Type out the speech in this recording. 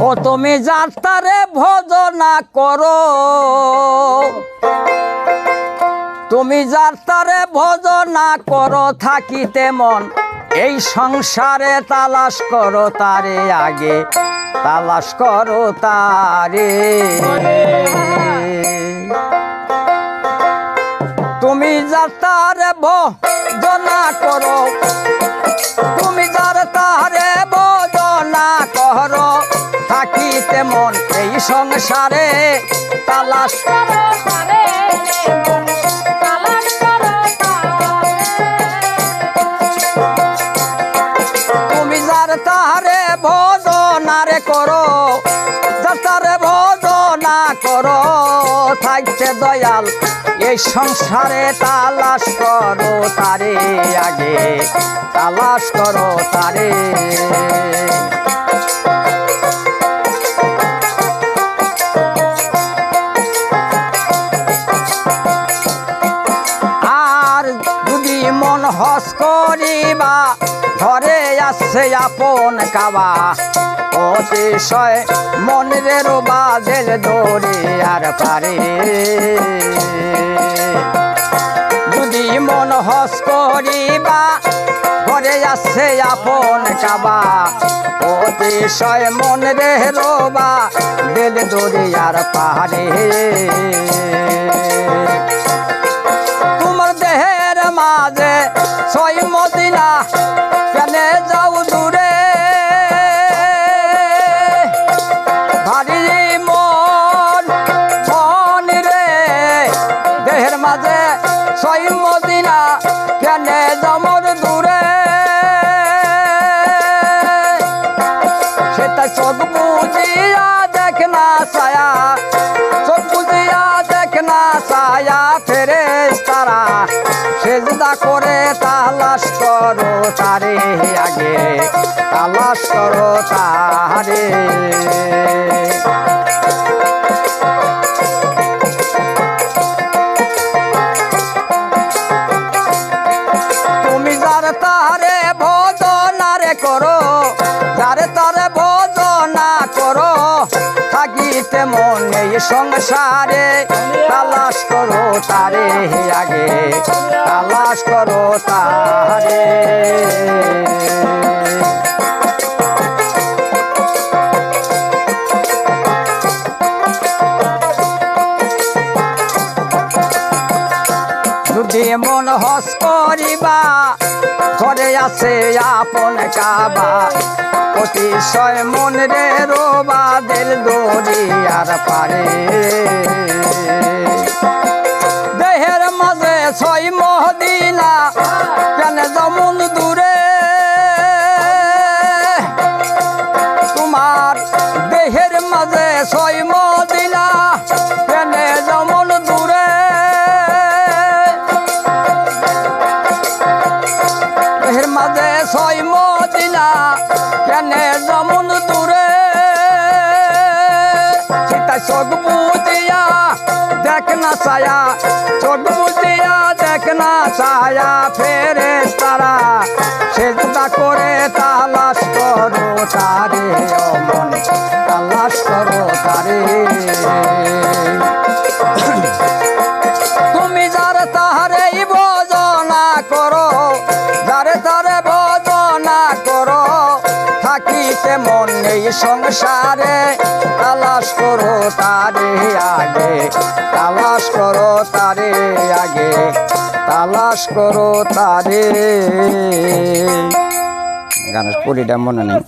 ও তুমি যাত্রারে ভজনা করো। তুমি যাত্রারে ভজনা করো, থাকিতে মন। এই সংসারে তালাশ করো তারে আগে। তালাশ করো তারে। তুমি যাত্রারে ভজনা করো। তুমি যার তাহারে বদনা করো। মন এই সংসারে, তালাশ তুমি যার তাহারে ভজনারে করো, যার ভজনা করো থাকতে দয়াল, এই সংসারে তালাশ করো তারে আগে, তালাশ করো তারে। করিবা? ঘরে আসছে আপন কাবা অতিশয় মনের বাজেল দৌড়ে আর পারে। যদি মন হস করিবা, ঘরে আসছে আপন কাবা অতিশয় মনের রোবা, বেল দরিয়ার পাহাড়ে। তোমার মাঝে সহিমদিনা মদিনা কেন দমর দূরে। সেটা চোখ বুঝিয়া দেখ না ছায়া চোখ বুঝিয়া দেখ না ছায়া ফেরে তারা সেজদা করে থাকিতে মনে সংসারে। তালাশ করো তারে আগে, তালাশ করো তারে যদি মন হস করিবা, ঘরে আছে আপন কাবা। অতিশয় মন রে রোবা দিল আর পারে। দেহের মাঝে ছয় দেখ না ছায়া, চোখ বুঝিয়া দেখ না ছায়া, ফেরে তারা। সেজদা করে তালাশ করো তারে অমন। থাকিতে মন নেই সংসারে। তালাশ করো তারে আগে, তালাশ করো তারে আগে, তালাশ করো তারে। গানের পুরিটা মনে নেই।